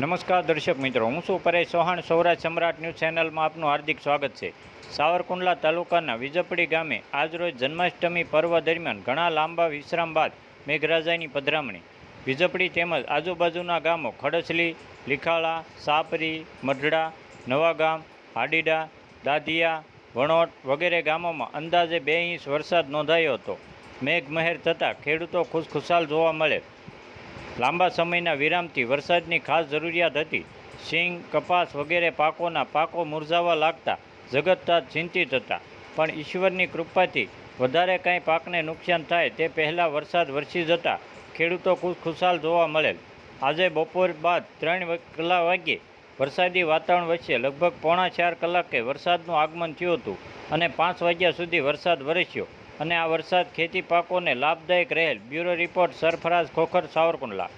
નમસ્કાર દર્શક મિત્રો, હું છું પરેશ ચૌહાણ. સૌરાષ્ટ્ર સમ્રાટ ન્યૂઝ ચેનલમાં આપનું હાર્દિક સ્વાગત છે. સાવરકુંડલા તાલુકાના વિજપડી ગામે આજરોજ જન્માષ્ટમી પર્વ દરમિયાન ઘણા લાંબા વિશ્રામ બાદ મેઘરાજાની પધરામણી. વિજપડી તેમજ આજુબાજુના ગામો ખડસલી લીખાળા સાપરી, મઢડા, નવાગામ, હાડીડા દાધિયા વણોટ વગેરે ગામોમાં અંદાજે બે ઇંચ વરસાદ નોંધાયો હતો. મેઘમહેર થતાં ખેડૂતો ખુશખુશાલ જોવા મળે. લાંબા સમયના વિરામથી વરસાદની ખાસ જરૂરિયાત હતી. સિંગ કપાસ વગેરે પાકોના પાકો મુરઝાવા લાગતા જગતતા ચિંતિત હતા. પણ ઈશ્વરની કૃપાથી વધારે કાંઈ પાકને નુકસાન થાય તે પહેલાં વરસાદ વરસી જતા ખેડૂતો ખુશખુશાલ જોવા મળેલ. આજે બપોર બાદ ત્રણ કલાક વાગ્યે વરસાદી વાતાવરણ વચ્ચે લગભગ પોણા ચાર કલાકે વરસાદનું આગમન થયું હતું અને પાંચ વાગ્યા સુધી વરસાદ વરસ્યો. અને આ વરસાદ ખેતી પાકોને લાભદાયક રહેલ. Bureau report Sarfaraz Khokhar Savarkundla.